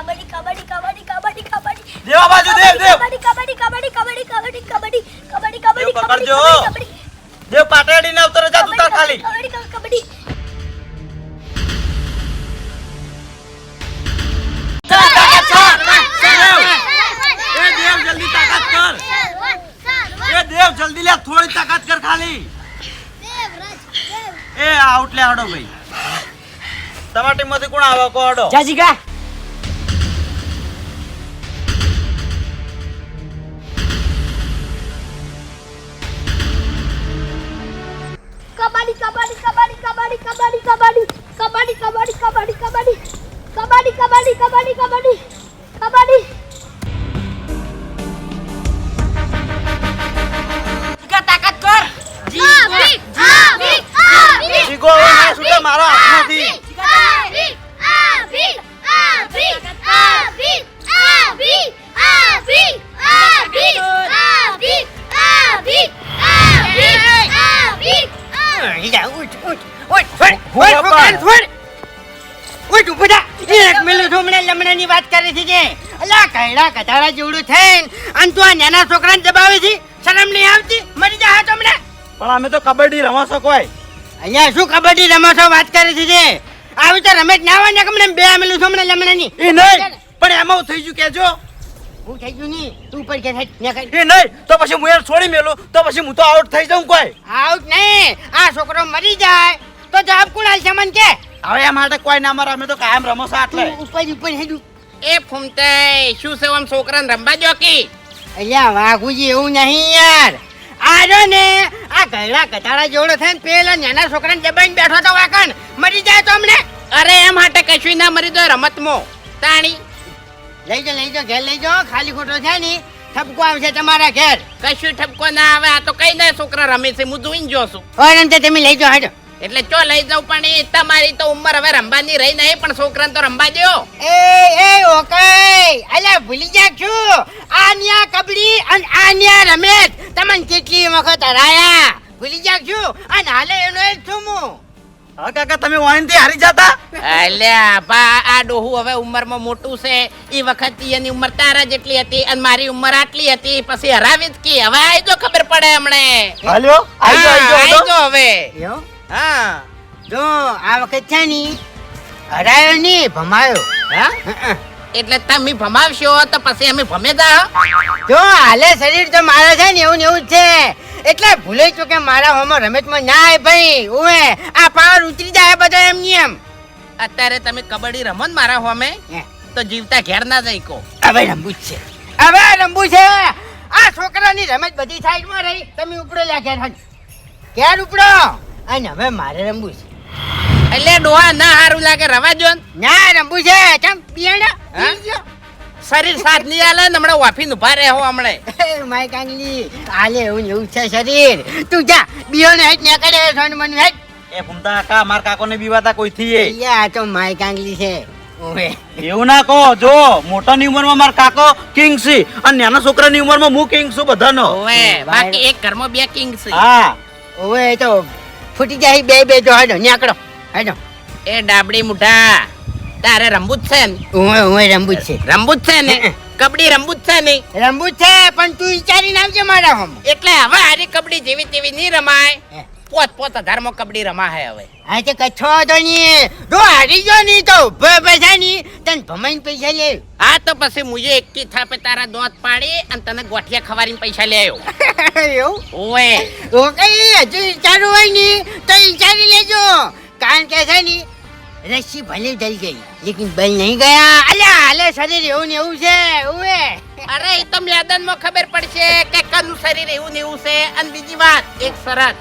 કબડ્ડી કબડ્ડી કબડ્ડી કબડ્ડી કબડ્ડી દેવા બાજુ દેવ દેવ કબડ્ડી કબડ્ડી કબડ્ડી કબડ્ડી કબડ્ડી કબડ્ડી કબડ્ડી કબડ્ડી પકડજો. કબડ્ડી દેવ પાટડી ના ઉતરે જા તું તાર ખાલી કબડ્ડી કબડ્ડી કબડ્ડી એ દેવ જલ્દી તાકાત કર એ દેવ જલ્દી લે થોડી તાકાત કર ખાલી એ આઉટ લે હડો ભાઈ તમારા ટીમમાંથી કોણ આવે કો હડો કબડ્ડી કબડ્ડી કબડ્ડી કબડ્ડી કબડ્ડી કબડ્ડી કબડ્ડી કબડ્ડી કબડ્ડી કબડ્ડી હમણાં લમણાની વાત કરી છે કે અલા કૈડા કધારા જેવડું થઈને અને તું આ નાના છોકરાને દબાવે છે? શરમ નહીં આવતી? મરી જા હાથ હમણાં પણ અમે તો કબડ્ડી રમો છો કોઈ. અહીંયા શું કબડ્ડી રમો છો વાત કરી છે જે આવી તો જ ના આવે ને કમને બે આમેલું છું હમણાં લમણાની? એ નહીં પણ એમાં હું થઈ ગયું કેજો હું થઈ ગયું નહીં. તું ઉપર કે એ નહીં તો પછી હું એને છોડી મેલું તો પછી હું તો આઉટ થઈ જાઉં કોઈ. આઉટ નહીં. આ છોકરો મરી જાય. તો જવાબ કોણ છે મને કે? હવે એ માટે કોઈ ના મારે અમે તો કાયમ રમો છો એટલે ઉપર ઉપર હેડુ. એ ફૂમતે શું છે આમ છોકરાને રમવા દો કે? અલ્યા વાઘુજી એવું નહીં યાર. આજો ને આ ગયડા કટાળા જોડે થઈને ને પેલા નાના છોકરાને દબાઈને બેઠો તો વાકણ. મરી જાય તો અમને? અરે એ માટે કશું ના મરી દો રમતમાં. તાણી. લઈ જાઓ લઈ જાઓ ઘેર લઈ જાઓ ખાલી ખોટો છે ને ઠપકો આવશે તમારા ઘેર. કશું ઠપકો ના આવે આ તો કઈ ના છોકરા રમે છે હું જોઈને જોશું. એમ તો તમે લઈ જાઓ હાજો એટલે ચો લઈ જાઉં પણ એ તમારી તો ઉંમર હવે રમવાની રહી નહીં પણ છોકરાને તો રમવા દો એ એ ઓકે. અલ્યા ભૂલી જા છું. આન્યા કબડી અને આન્યા ન્યા રમેશ. તમને કેટલી વખત હરાયા? ભૂલી જા છું. અને હાલે એનો એ છું હું. હા કાકા તમે વાઈનથી હારી જતા? અલ્યા બા આ ડોહું હવે ઉંમરમાં મોટું છે. એ વખત એની ઉંમર તારા જેટલી હતી અને મારી ઉંમર આટલી હતી. પછી હરાવી જ કી? હવે આઈ જો ખબર પડે હમણે. હાલ્યો? આઈ જો હવે. હા. જો આ વખત છે ને હરાયો નહીં ભમાયો. હા? એટલે તમે ભમાવશો તો પછી અમે ભમે દા જો હાલે શરીર તો મારા છે ને એવું ને એવું છે. એટલે ભૂલે છું કે મારા હોમાં રમેશમાં ના આવે ભાઈ ઓએ આ પાવર ઉતરી જાય બધો એમ ની એમ. અત્યારે તમે કબડ્ડી રમો ને મારા હોમે તો જીવતા ઘેર ના જઈ કો હવે રમવું છે. હવે રમવું છે. આ છોકરાની રમત બધી સાઈડમાં રહી. તમે ઉપડો લ્યા ઘેર ઘેર ઉપડો. અને હવે મારે રમવું છે. એટલે ડોહા ના હારું લાગે રવા જો ને. ના રમવું છે. ચમ બિયાણા શરીર સાથ નહીં આલે ને હમણાં વાફીને ઊભા રહે હો હમણે. માય કાંગલી હાલે એવું એવું છે શરીર. તું જા બિયો ને કરે સોન મન હેટ એ ભૂમતા કા માર કાકોને બીવાતા કોઈ થી એ? યા તો માય કાંગલી છે. ઓવે. એવું ના કહો જો મોટાની ઉંમરમાં માર કાકો કિંગ છે અને નાના છોકરાની ઉંમરમાં હું કિંગ છું બધાનો. ઓવે બાકી એક ઘરમાં બે કિંગ છે. હા. ઓવે એ તો ફૂટી જાય બે બે જો હાડો નીકળો હાડો એ ડાબડી મુઠા તારે રમવું જ છે ને? હું ઓવે રમવું જ છે. રમવું જ છે ને? કબડી રમવું જ છે ને? રમવું જ છે પણ તું વિચારીને આવજે મારા હોમ. એટલે હવે હારી કબડી જેવી તેવી નહીં રમાય. હે. પોત પોત કબડી રમા રમાય હવે. આ તો કચ્છો તો નહીં. જો હારી ગયો નહીં તો ઊભો પૈસા ની તને ભમાઈને પૈસા લે. આ તો પછી મુજે એકી થાપે તારા દોત પાડી અને તને ગોઠિયા ખવારીને પૈસા લે આવ્યો એવું? ઓએ તો કઈ હજુ વિચારવું હોયની તો વિચારી લેજો. કારણ કે છે ની રસી ભલે જઈ ગઈ લેકિન બલ નહીં ગયા. અલ્યા હાલે શરીર એવું ને એવું છે ઓએ અરે એ તો મેદાનમાં ખબર પડશે કે કનું શરીર એવું ને એવું છે. અને બીજી વાત એક શરત.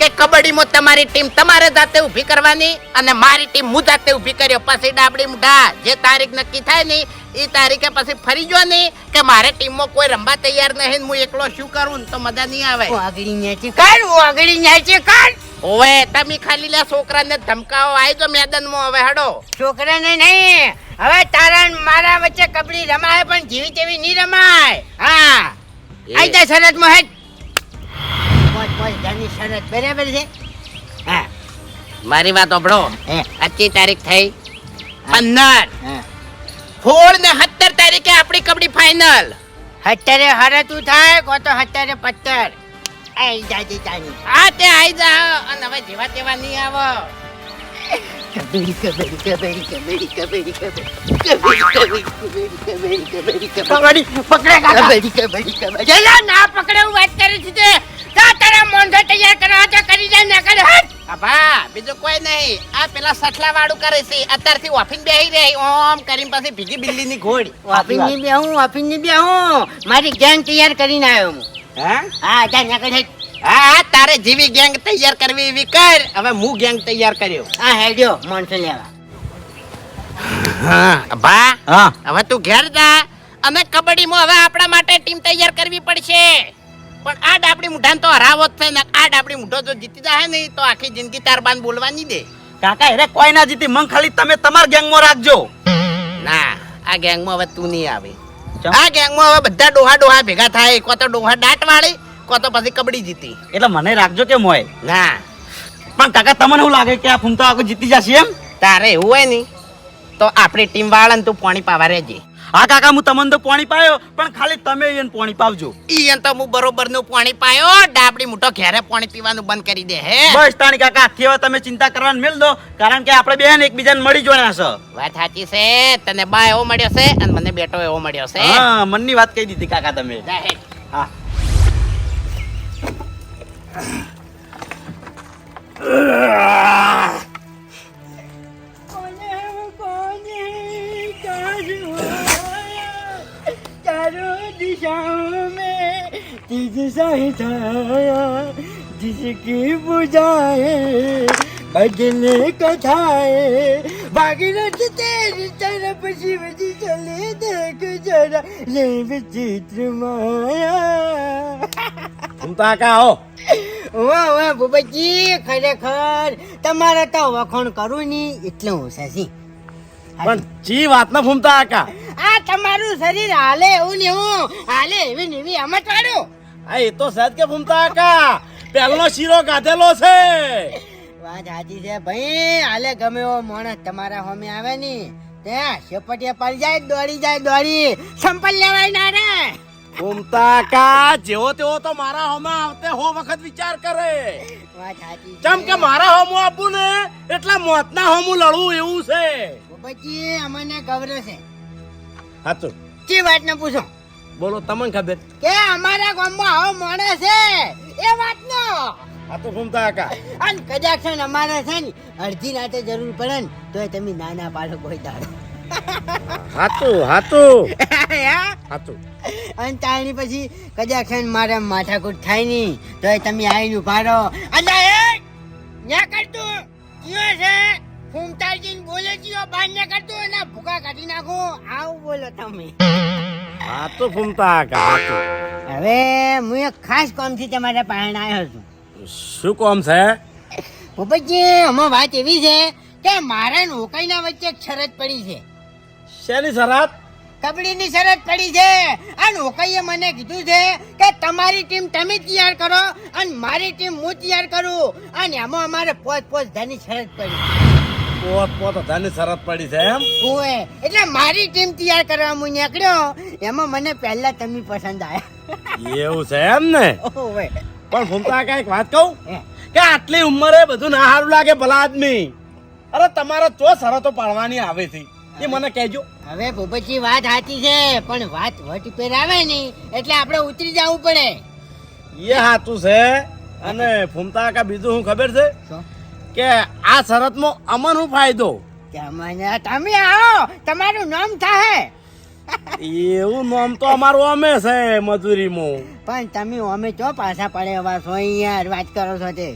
કે કબડ્ડીમાં તમારી ટીમ તમારે જાતે ઊભી કરવાની અને મારી ટીમ હું જાતે ઊભી કર્યો. પછી ડાબડી મુઢા જે તારીખ નક્કી થાય ને એ તારીખે પછી ફરી જો ને કે મારે ટીમમાં કોઈ રમવા તૈયાર નહીં હું એકલો શું કરું ને તો મજા નહીં આવે. આગળી ન્યાચી કાઢ હું આગળી ન્યાચી કાઢ ઓવે તમે ખાલી લે છોકરાને ધમકાવો આવી જો મેદાનમાં હવે હડો. છોકરાને નહીં હવે તારા મારા વચ્ચે કબડ્ડી રમાય પણ જેવી તેવી નહીં રમાય. હા. આઈ જા શરતમાં હેડ પોચ પોચ શરત બરાબર છે હા મારી વાત સાંભળો આજની તારીખ થઈ પંદર હા સોળ ને સત્તર તારીખે આપણી કબડ્ડી ફાઇનલ અત્યારે હરતું થાય કો તો અત્યારે પત્તર આઈ જાતી તાની આ તે આઈ જા અને હવે જેવા તેવા નહીં આવો કબડ્ડી કબડ્ડી કબડ્ડી કબડ્ડી કબડ્ડી કબડ્ડી કબડ્ડી કબડ્ડી કબડ્ડી કબડ્ડી પકડે કબડ્ડી કબડ્ડી કબડ્ડી જેલા ના પકડે હું વાત કરી છે તારા મોંઢો તૈયાર કરવા તો કરી દે નકર હટ. અભા બીજું કોઈ નહીં. આ પેલા સઠલા વાળું કરે છે. અત્યારથી ઓફિસ બેહી રહી. ઓમ કરીને પછી ભીગી બિલ્લીની ઘોડી. ઓફિસની બે હું ઓફિસની બે હું મારી ગેંગ તૈયાર કરીને આવ્યો હું. હા? હા જા નકર હટ. હા તારે જેવી ગેંગ તૈયાર કરવી એવી કર. હવે હું ગેંગ તૈયાર કર્યો. આ હેડ્યો મોંઢો લેવા. હા બા હા. હવે તું ઘેર જા. અને કબડ્ડીમાં હવે આપણા માટે ટીમ તૈયાર કરવી પડશે. પણ આ ડાપડી મુઠાન તો હરાવો જ છે ને આ ડાપડી મુઠો જો જીતી જાય ને તો આખી જિંદગી તાર બાન બોલવા નહીં દે. કાકા એરે કોઈ ના જીતી મન ખાલી તમે તમારા ગેંગમાં રાખજો. ના આ ગેંગમાં હવે તું નહીં આવે? આ ગેંગમાં હવે બધા ડોહા ડોહા ભેગા થાય કો તો ડોહા દાટ વાળી કો તો પછી કબડ્ડી જીતી. એટલે મને રાખજો કે મોય ના. પણ કાકા તમને એવું લાગે કે આ ફૂમતો આગળ જીતી જશે એમ? તારે એવું હોય નહીં તો આપણી ટીમ વાળાને તું પાણી પાવા રહેજે. હા કાકા હું તમને તો પાણી પાયો પણ ખાલી તમે એને પાણી પાવજો. ઈ એમ તો હું બરોબરનું પાણી પાયો ડાબડી મુઠો ઘેરે પાણી પીવાનું બંધ કરી દે હે? બસ તાણી કાકા આથી તમે ચિંતા કરવાનું મેલ દો કારણ કે આપણે બેન એકબીજાને મળી જોયા છે. વાત સાચી છે તને બા એવો મળ્યો છે અને મને બેટો એવો મળ્યો છે. હા મનની વાત કહી દીધી કાકા તમે. હા. ભજની કથાએ ભાગીરથ તેરી તરફ શિવજી ચલે દેખ જરા લે વિચિત્ર માયા. હું હો? વાહ વાહ ભૂપતજી ખરેખર તમારે તો વખાણ કરું નહીં એટલે હું સાસી પણ જી વાત ના ફૂમતા આકા આ તમારું શરીર હાલે એવું ને હું હાલે એવી ને એવી અમત વાળું આ એ તો સદ કે ફૂમતા આકા પહેલો શીરો ગાધેલો છે. વાત સાચી છે. ભાઈ હાલે ગમે એવો માણસ તમારા હોમે આવે ને ત્યાં શેપટિયા પડી જાય દોડી જાય દોડી. સંપલ લેવાય ના રે. ઉમતા કા જેવો તેવો તો મારા હોમે આવતે હો વખત વિચાર કરે. વાત સાચી ચમ કે મારા હોમો આપું ને એટલે મોતના હોમું લડવું એવું છે. પછી અમને ગૌરવ છે. સાચું ચી વાત ને પૂછો? બોલો તમને ખબર. કે અમારા ગામમાં આવો માણસ છે. એ વાતનો આ તો ફૂમતા કાકા અને કદાચ છે ને અમારે છે ને અડધી રાતે જરૂર પડે ને તોય તમે નાના પાડો કોઈ દાડો હાતું હાતું હા? હાતું અને તાણી પછી કદાચ છે ને મારે માથાકૂટ થાય નહીં તોય તમે આવીને ઊભા રહો. અલા એ ન્યા કરતું કયો છે? ફૂમતાજીને બોલે કયો બાર ન્યા કરતું એના ભૂકા કાઢી નાખો. આવું બોલો તમે. હાતું ફૂમતા કાકા હવે હું એક ખાસ કામથી તમારા પાસે આવ્યો છું. શું કોમ છે? ભૂપતજી આમાં વાત એવી છે કે મારા ને હોકાઈના વચ્ચે શરત પડી છે. શેની શરત? કબડ્ડીની શરત પડી છે. અને નોકરીએ મને કીધું છે કે તમારી ટીમ તમે તૈયાર કરો અને મારી ટીમ હું તૈયાર કરું. અને એમાં અમારે પોત પોત ધની શરત પડી. પોત પોત ધની શરત પડી છે એમ? ઓએ એટલે મારી ટીમ તૈયાર કરવા હું નીકળ્યો. એમાં મને પહેલા તમે પસંદ આવ્યા. એવું છે એમ ને? ઓવે. પણ ફૂમતા કાકા એક વાત કહું? કે આટલી ઉંમરે બધું ના સારું લાગે ભલા આદમી અરે તમારે તો શરતો પાડવાની આવે છે. એ મને કહેજો. હવે ભૂપતજી વાત સાચી છે પણ વાત વટ પેર આવે ને એટલે આપણે ઉતરી જવું પડે. એ હાચું છે. અને ફૂમતા કા બીજું શું ખબર છે? કે આ શરતમાં અમન શું ફાયદો? કે મને તમે આવો તમારું નામ થાય એવું નામ તો અમારું અમે છે મજૂરીમાં પણ તમે અમે ચો પાછા પડે એવા છો યાર વાત કરો છો તે.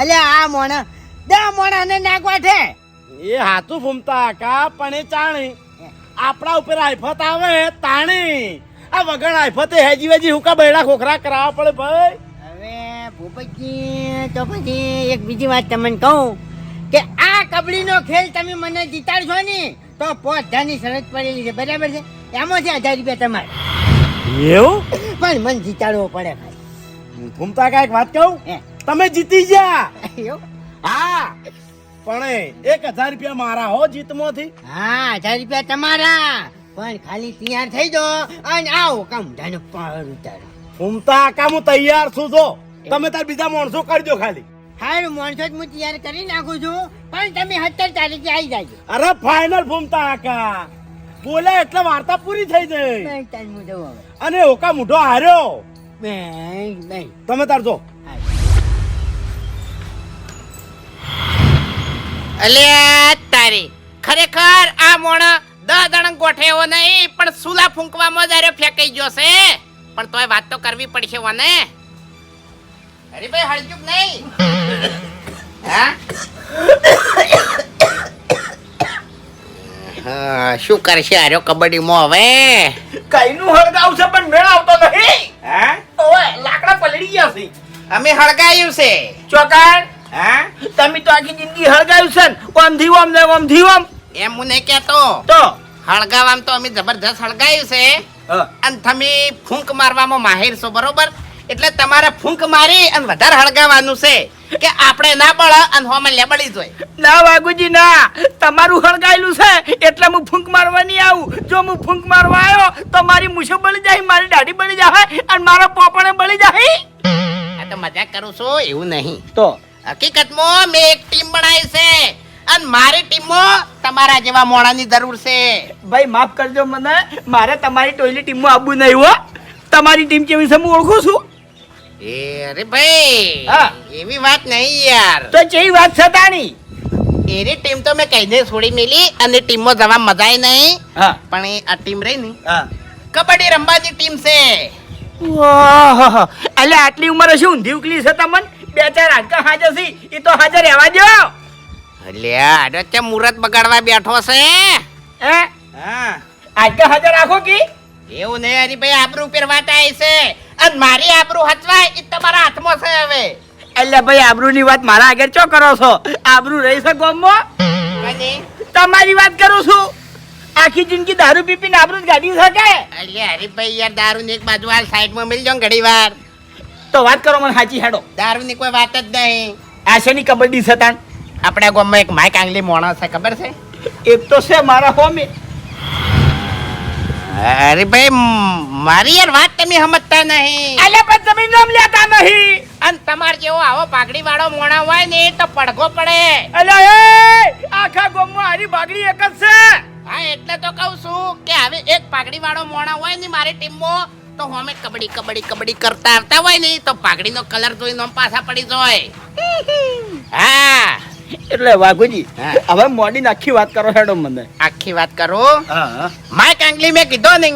અલે આ મોણા દે મોણા ને નાખવા છે એ હાથું ફૂમતા કા પણ એ ચાણી. આપણા ઉપર આફત આવે તાણી. આ વગર આફતે હેજી વેજી હુકા બૈડા ખોખરા કરાવવા પડે ભાઈ. હવે ભૂપતજી તો પછી એક બીજી વાત તમને કહું કે આ કબડ્ડીનો ખેલ તમે મને જીતાડશો ને તો પોતાની શરત પડેલી છે. બરાબર છે? એમાં છે હજાર રૂપિયા તમારે. એવું? પણ મને જીતાડવો પડે ભાઈ. ફૂમતા કા એક વાત કહું? તમે જીતી ગયા. હા. પણ એક હજાર રૂપિયા મારા હો જીતમાંથી. હા હજાર રૂપિયા તમારા. પણ ખાલી તૈયાર થઈ જો અને આવો કામ ધાનો પાર ઉતારો. ઘૂમતા કામ હું તૈયાર છું જો. તમે તાર બીજા માણસો કરજો ખાલી. હારું માણસો જ હું તૈયાર કરી નાખું છું. પણ તમે સત્તર તારીખે આવી જાજો. અરે ફાઇનલ ફૂમતા કાકા બોલે એટલે વાર્તા પૂરી થઈ જાય અને ઓકા મોઢો હાર્યો. તમે તાર જો. અલ્યા તારી. ખરેખર આ મોણ દહ દણ ગોઠેવો નહીં પણ સુલા ફૂંકવામાં જ ફેંકાઈ ગયો છે. પણ તોય વાત તો કરવી પડશે વને. અરે ભાઈ હળજુક નહીં. હા હા, શું કરશે? આર્યો કબડ્ડીમાં હવે. કઈનું હળગાવ છે પણ મેળ આવતો નથી. હા? ઓય લાકડા પલળી ગયા છે. અમે હળગાયું છે. ચોકાણ હા? તમે તો આખી જિંદગી હળગાવ્યું છે ઓમથી ઓમ ને ઓમથી ઓમ. એમ હું નહીં કહેતો. તો? હળગાવામાં તો અમે જબરજસ્ત હળગાયું છે. અને તમે ફૂંક મારવામાં માહિર છો બરોબર? એટલે તમારે ફૂંક મારી અને વધારે હળગાવાનું છે. કે આપણે ના બળ અને હોમાં લેબડી જોઈ ના વાગુજી ના. તમારું હળગાયેલું છે એટલે હું ફૂંક મારવા નહીં આવું. જો હું ફૂંક મારવા આવ્યો તો મારી મૂછો બળી જાય મારી દાઢી બળી જાય અને મારા પોપણે બળી જાય. આ તો મજાક કરું છું એવું નહીં. તો? હકીકતમાં મેં એક ટીમ બનાવી છે અને મારી ટીમો તમારા જેવા મોણાની જરૂર છે. ભાઈ માફ કરજો મને. મારે તમારી ટોયલી ટીમમાં આવવું નહીં હો. તમારી ટીમ કેવી છે હું ઓળખું છું. અરે ભાઈ હા. એવી વાત નહીં યાર. તો જે વાત છે તાણી. એની ટીમ તો મેં કહીને છોડી મેલી અને ટીમમાં જવા મજા નહીં. હા. પણ એ આ ટીમ રહી ને હા. કબડ્ડી રમવાની ટીમ છે. વાહ. એટલે આટલી ઉંમરે શું ઊંધી ઉકલી છે તમને? બે ચાર હાડકા હાજર છે. એ તો હાજર રહેવા દો અલ્યા આડો તે મુહૂર્ત બગાડવા બેઠો છે. હે? હા. હાડકા હાજર રાખો કે? એવું નહીં હરીભાઈ આબરૂ ઉપર વાત આવી છે. અને મારી આબરૂ હચવાય એ તમારા હાથમાં છે હવે. એટલે ભાઈ આબરૂ ની વાત મારા આગળ ચો કરો છો? આબરૂ રહી છે ગામમાં? તમારી વાત કરું છું. આખી જિંદગી દારૂ પી પીને આબરૂ જ ગાડી શકે અરે હરીભાઈ યાર દારૂ ની એક બાજુ હાલ સાઈડમાં મિલ જાઉં ઘડી વાર તો વાત કરો મને સાચી હેડો. દારૂ ની કોઈ વાત જ નહીં. આ શેની કબડ્ડી છે તાણ આપણા ગામમાં એક માઇક આંગલી મોણસ છે ખબર છે? એક તો છે મારા હોમે. હરીભાઈ ભાઈ મારી યાર વાત તમે સમજતા નહીં. એટલે પણ તમે નામ લેતા નહીં. અને તમાર જેવો આવો પાઘડી વાળો મોણા હોય ને તો પડઘો પડે. એટલે એ આખા ગામમાં હારી પાઘડી એક જ છે. હા એટલે તો કહું છું કે હવે એક પાઘડી વાળો મોણા હોય ને મારી ટીમમાં તો હોમે કબડ્ડી કબડી કબડ્ડી કરતા આવતા હોય ને તો પાઘડીનો કલર જોઈને પાછા પડી જાય. હા. એટલે વાઘુજી હવે મોડી આખી વાત કરો હેડો મને. આખી વાત કરો? માય કાંગલી મેં કીધો ને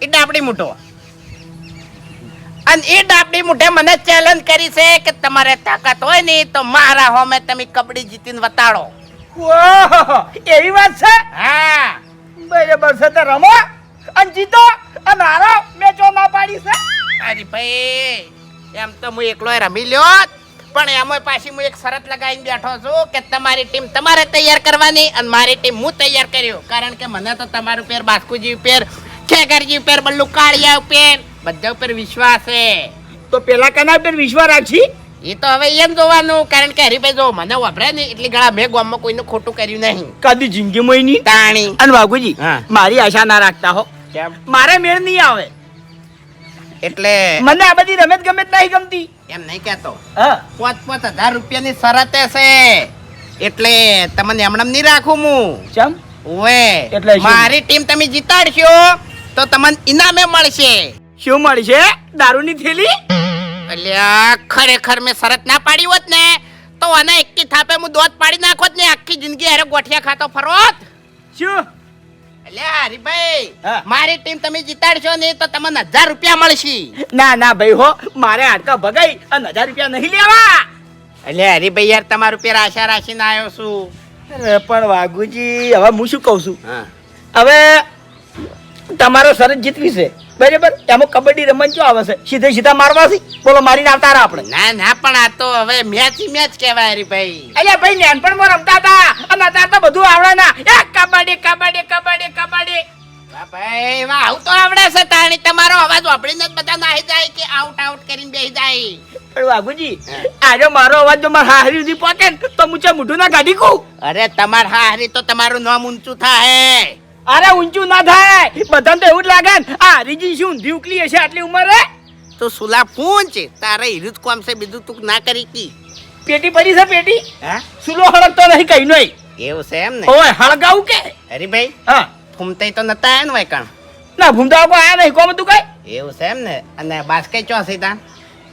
એ ડાબડી મૂઠો. અને એ ડાબડી મૂઠે મને ચેલેન્જ કરી છે કે તમારે તાકાત હોય ને તો મારા હોમે તમે કબડી જીતીને વતાડો. ઓહો એવી વાત છે? હા. બરાબર છે તો રમો અને જીતો અને હારો. મેં જો ના પાડી છે. અરે ભાઈ એમ તો હું એકલો રમી લ્યો પણ એમાં પાછી હું એક શરત લગાવીને બેઠો છું કે તમારી ટીમ તમારે તૈયાર કરવાની અને મારી ટીમ હું તૈયાર કર્યો. કારણ કે મને તો તમારું પેર બાસ્કુજી પેર ખેગરજી પેર બલ્લુ કાળિયા પેર બધા ઉપર વિશ્વાસ છે. તો પેલા કના પર વિશ્વાસ રાખી એ તો હવે એમ જોવાનું કારણ કે હરીભાઈ જો મને વાપરે ને એટલી ગળા મેં ગામમાં કોઈનું ખોટું કર્યું નહીં. કદી જિંદગીમાં નહીં તાણી. અને બાબુજી મારી આશા ના રાખતા હો. મારે મેળ નહીં આવે. એટલે મને આ બધી રમત ગમત નહીં ગમતી. એમ નહીં કહેતો. પાંચ પાંચ હજાર રૂપિયાની શરતે છે. એટલે તમને હમણાં નહીં રાખું હું. ચમ? ઓએ એટલે મારી ટીમ તમે જીતાડશો તો તમને ઇનામે મળશે. શું મળશે? દારૂની થેલી? અલ્યા ખરેખર મેં શરત ના પાડી હોત ને તો આને એકી થાપે હું દોત પાડી નાખોત ને આખી જિંદગી હારે ગોઠિયા ખાતો ફરોત. શું? હરીભાઈ મારી ટીમ તમે જીતાડશો ને તો તમને હજાર રૂપિયા મળશે. ના ના ભાઈ હો મારે હાડકા ભગાઈ અને હજાર રૂપિયા નહીં લેવા. એટલે હરીભાઈ યાર તમારું પેર આશા રાખીને આવ્યો છું. પણ વાઘુજી હવે હું શું કહું છું? હા. હવે તમારો શરત જીતવી છે. બરાબર? એમાં કબડ્ડી રમત શું આવે છે? સીધે સીધા મારવા છે? બોલો મારીને આવતા આપણે. ના ના પણ આ તો હવે મેચ મેચ કહેવાય હરીભાઈ અલ્યા ભાઈ નાનપણમાં રમતા હતા. અને અત્યારે તો બધું આવડે ના. એ કબડ્ડી કબડ્ડી કબડ્ડી કબડ્ડી. ભાઈ વાહ આવું તો આવડે છે તાણી. તમારો અવાજ વાપરીને જ બધા નાહી જાય કે આઉટ આઉટ કરીને બેહી જાય? પણ વાઘુજી આજે મારો અવાજ જો મારા હારી સુધી પહોંચે ને તો મુચે મોઢું ના કાઢી કું અરે તમાર હારી તો તમારું નામ ઊંચું થાય અરે ઊંચું ના થાય. બધાને તો એવું જ લાગે ને આ હરીજી શું ઊંધી ઉકલી હશે આટલી ઉંમરે તો સુલા પૂંચ તારે હીરું કોમ છે બીજું તું ના કરી કી. પેટી પડી છે પેટી? હા? સુલો હળગતો નહીં કઈ નહીં. એવું છે એમ ને? ઓય હળગાવું કે? હરીભાઈ હા. ફૂમતે તો નતા આયા ને વાયકણ ના ભૂમતા કોઈ આયા નહીં કોમ તું કઈ? એવું છે એમ ને? અને બાસ્કે ચો છે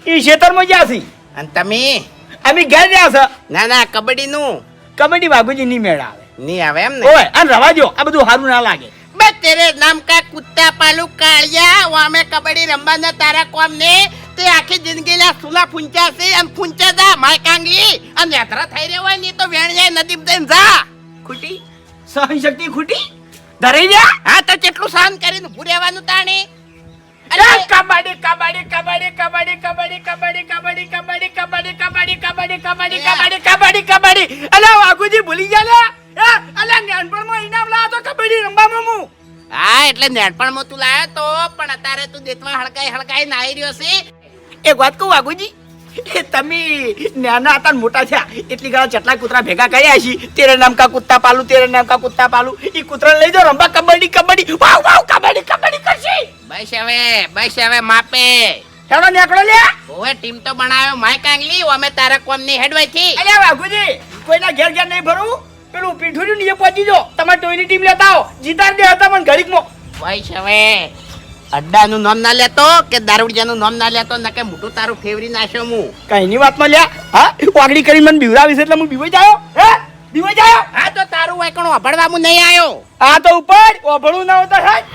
ઈ એ ખેતરમાં જ્યાં છે. અને તમે? અમે ઘેર રહ્યા છે. ના ના કબડ્ડી નું કબડ્ડી બાબુજી ની મેળ આવે. નહીં આવે એમ ને ઓય અને રવા જો આ બધું સારું ના લાગે બે તેરે નામ કા કુત્તા પાલુ કાળિયા વામે કબડ્ડી રમવાના તારા કોમ ને તે આખી જિંદગી લા સુલા ફૂંચા છે અને ફૂંચા જા માય કાંગલી અને યાત્રા થઈ રહ્યો હોય ને તો વેણ જાય નદી દઈને જા ખૂટી સહન શક્તિ ખૂટી ધરી જા હા તો કેટલું સહન કરીને ઉભું રહેવાનું તાણે અરે કબડ્ડી કબડ્ડી કબડ્ડી કબડ્ડી કબડ્ડી કબડ્ડી કબડ્ડી કબડ્ડી કબડ્ડી કબડ્ડી કબડ્ડી કબડ્ડી કબડ્ડી કબડ્ડી કબડ્ડી અલા વાઘુજી ભૂલી ગયા એ, અલા નાનપણમાં ઇનામ લાવ્યો તો કબડ્ડી રમવામાં હું. હા એટલે નેટપણમાં તું લાયો તો પણ અત્યારે તું દેતમાં હળકાઈ હળકાઈ નાઈ રહ્યો છે. એક વાત કહું વાઘુજી. તમે નાના હતા મોટા થયા એટલી ઘણા ચટલા કૂતરા ભેગા કર્યા છે તેરે નામ કા કુત્તા પાલું તેરે નામ કા કુત્તા પાલું. ઈ કૂતરા લઈ જાઓ રમવા કબડ્ડી કબડ્ડી. વાવ વાવ કબડ્ડી કબડ્ડી કરશે. બસ હવે બસ હવે માપે. હેડો નીકળો લે. ઓવે ટીમ તો બનાવ્યો માય કાંગલી અમે તારા કોમની હેડવાઈ થી. અલ્યા વાઘુજી કોઈના ઘેર ઘેર નહીં ભરવું પેલું પીઠું એ પહોંચી જો તમારે ટોયની ટીમ લેતા આવો. જીતાર દે હતા મને ઘડીકમાં. બસ હવે. અડ્ડાનું નામ ના લેતો કે દારૂડિયાનું નામ ના લેતો નકે મોટું તારું ફેવરી નાખ્યો હું? કઈ ની વાતમાં લ્યા. હા વાગડી કરી મને બીવડાવીશ એટલે હું બીવાઈ જાયો. હે? બીવાઈ જાયો? હા તો તારું વાયકણું અભડવામાં નહીં આયો આ તો ઉપર ઓભળું ના હોતા સાહેબ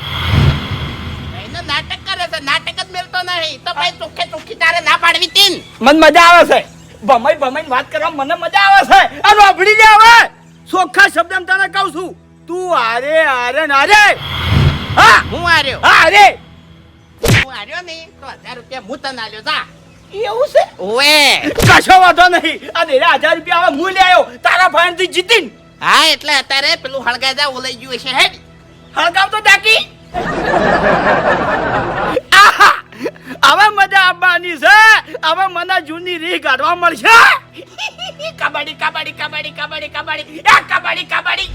નાટક કરે છે નાટક જ મેલતો નહીં. તો ભાઈ ચોખ્ખે ચોખ્ખી તારે ના પાડવી તીન મને મજા આવે છે. ભમાઈ ભમાઈ વાત કરવા મને મજા આવે છે. આ વાભડી લે હવે. ચોખ્ખા શબ્દ તને કહું છું. તું આરે આરે નારે હા? હું આર્યો? હા આરે. હું આર્યો નહીં તો હજાર રૂપિયા હું તને આલ્યો જા. એવું છે? ઓવે. કશો વાંધો નહીં. આ દેરા હજાર રૂપિયા હવે હું આવ્યો. તારા થી જીતીન. હા એટલે અત્યારે પેલું હળગાઈ જા ઓલાઈ ગયું છે હેડ. હળગાવ તો ડાકી! હવે મજા આવવાની છે. હવે મને જૂની રીહ કાઢવા મળશે. કબડ્ડી કબડ્ડી કબડ્ડી કબડ્ડી કબડ્ડી એ કબડ્ડી કબડ્ડી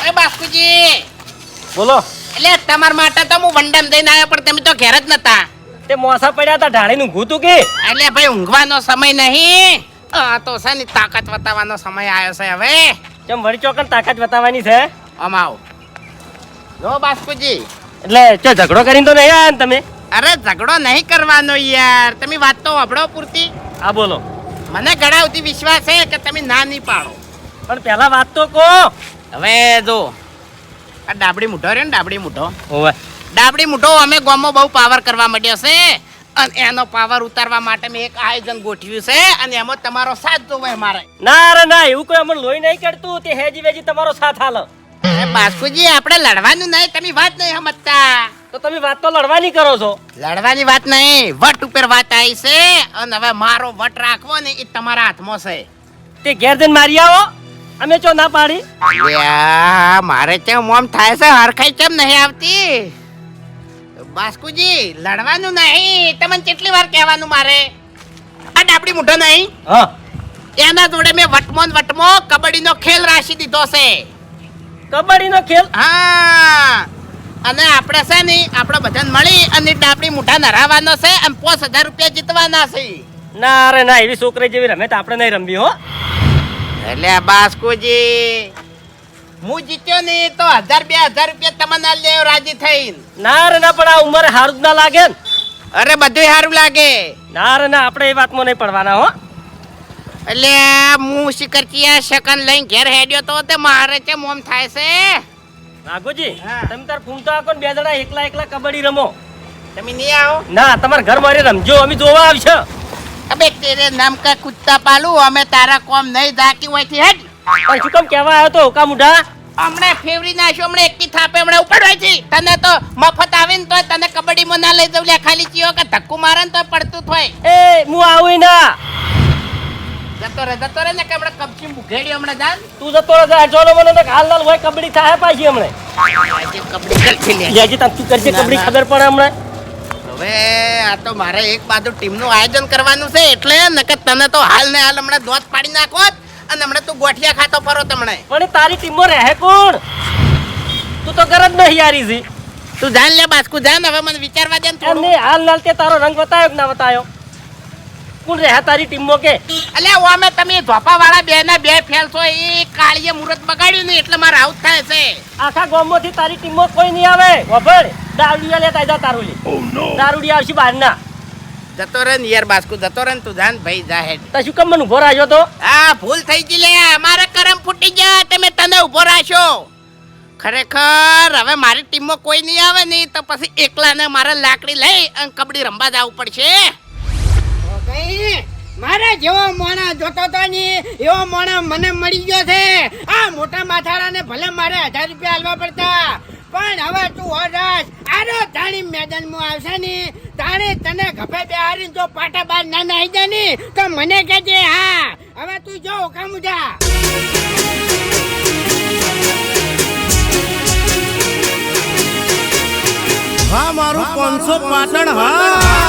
અરે બાસ્કુજી. બોલો. એટલે તમારા માટે તો હું વંડમ દઈને આવ્યો પણ તમે તો ઘેર જ નતા. તે મોસા પડ્યા હતા ઢાળીનું ઘૂતું કે? એટલે ભાઈ ઊંઘવાનો સમય નહીં. આ તો છે ને તાકાત બતાવવાનો સમય આવ્યો છે હવે. કેમ વળી ચોકન તાકાત બતાવવાની છે? અમાવ જો બાસ્કુજી. એટલે ચો ઝઘડો કરીને તો નહીં આવ્યા ને તમે? અરે ઝઘડો નહીં કરવાનો યાર. તમે વાત તો અભડો પૂરતી. આ બોલો. મને સુધી વિશ્વાસ છે કે તમે ના નહીં પાડો. પણ પહેલા વાત તો કહો. હવે જો આ ડાબડી મૂઠો રહ્યો ને ડાબડી મૂઠો હોવે. ડાબડી મૂઠો અમે ગોમો બહુ પાવર કરવા માંડ્યો છે. અને એનો પાવર ઉતારવા માટે મેં એક આયોજન ગોઠવ્યું છે અને એમાં તમારો સાથ જોવે મારે. ના રે ના એવું કોઈ અમને લોહી નહીં કરતું તે હેજી વેજી તમારો સાથ હાલો. બાસ્કુજી આપણે લડવાનું નહીં તમે વાત નહીં સમજતા. તો તમે વાત તો લડવાની કરો છો. લડવાની વાત નહીં વટ ઉપર વાત આવી છે અને હવે મારો વટ રાખવો ને એ તમારા હાથમાં છે. તે ઘેર જઈને મારી આવો. અમે ચો ના પાડી? મારે કેમ મોમ થાય છે? હરખાઈ કેમ નહીં આવતી? બાસ્કુજી લડવાનું નહીં. તમને કેટલી વાર કહેવાનું મારે? આ ડાબડી મૂઠો નહીં? એના જોડે મેં વટમો ને વટમો કબડ્ડીનો ખેલ રાશી દીધો છે. કબડ્ડીનો ખેલ? હા. અને આપણે છે ને આપણે બધા મળી અને આપણી મોઢા નરાવાનો છે અને પાંચ હજાર રૂપિયા જીતવાના છે. ના અરે ના એવી છોકરી જેવી રમે તો આપણે નહીં રમવી હો. એટલે બાસ્કુજી હું જીત્યો ને તો હજાર બે હજાર રૂપિયા તમને લેવ રાજી થઈ ના રે ના પણ આ ઉંમર હારું જ ના લાગે ને. અરે બધું સારું લાગે. ના રે ના આપણે એ વાતમાં નહીં પડવાના હો. એટલે હું શિકરચિયા શકન લઈને ઘેર હેડ્યો તો તે મારે છે મોમ થાય છે. નાગુજી તમે તાર ફૂમતો આકો ને બે જણા એકલા એકલા કબડ્ડી રમો. તમે નહીં આવો. ના તમારા ઘર મારે રમજો અમે જોવા આવશે. અબે તેરે નામ કા કુત્તા પાલું અમે તારા કોમ નહીં ધાકી હોયથી હેડ. પણ શું કામ કહેવા આવ્યો તો હુકા મુઢા? હમણે ફેવરી નાખ્યો હમણે એકની થાપે હમણે ઉપડવાય છે તને તો મફત આવીને તો તને કબડ્ડીમાં ના લઈ જવું લે ખાલી ચીયો કે ધક્કુ મારે ને તો પડતું થાય એ હું આવું ના. જતો રે જતો રે ને કે હમણાં કબચી મુઘેડી હમણાં જાન. તું જતો રહે જા જોનો મને હાલ લાલ હોય કબડ્ડી થાય પાછી હમણે. આજે કબડી કરતી લે. તું કરજે ના, ખબર પડે હમણે? હવે આ તો મારે એક બાજુ ટીમનું આયોજન કરવાનું છે એટલે નકર તને તો હાલ ને હાલ હમણાં દોત પાડી નાખો અને હમણાં તું ગોઠિયા ખાતો ફરો તમને પણ તારી ટીમો રહે કોણ? તું તો ગરજ નહીં યારી છે તું જાણ લે બાસ્કુ જાણ હવે મને વિચારવા દે ને થોડું. હાલ લાલ તે તારો રંગ બતાવ્યો કે ના બતાવ્યો? કોણ રહે તારી ટીમો કે? અલ્યા અમે તમે ધોપા વાળા બે ના બે ફેલ છો એ કાળીએ મુહૂર્ત બગાડ્યું ને એટલે મારે આઉટ થાય છે. આખા ગામમાંથી તારી ટીમો કોઈ નહીં આવે. વભળ દારૂડિયા લેતા જા તારું લે દારૂડિયા આવશે બહારના. જતો રે ને યાર બાસ્કુ જતો રે તું જાન ભાઈ જા હેડ. તો શું કમ મને ઊભો રાખ્યો તો આ ભૂલ થઈ ગઈ લે મારે કરમ ફૂટી ગયા તમે તને ઊભો રાખ્યો ખરેખર હવે મારી ટીમમાં કોઈ નહીં આવે નહીં તો પછી એકલાને મારે લાકડી લઈ અને કબડ્ડી રમવા જવું પડશે. જેવો મોણા જોતો તો ની એવો મોણા મને મળી ગયો છે. આ મોટા માથાળાને ભલે મારે હજાર રૂપિયા આલવા પડતા. પણ હવે તું હોરસ આરો તાણી મેદાનમાં આવશે ને તાણે તને ગભે બેહારીને જો પાટા બાર ના નાઈ જાય ને તો મને કહેજે હા હવે તું જો કામુજા હા મારું પાંચસો પાટણ હા.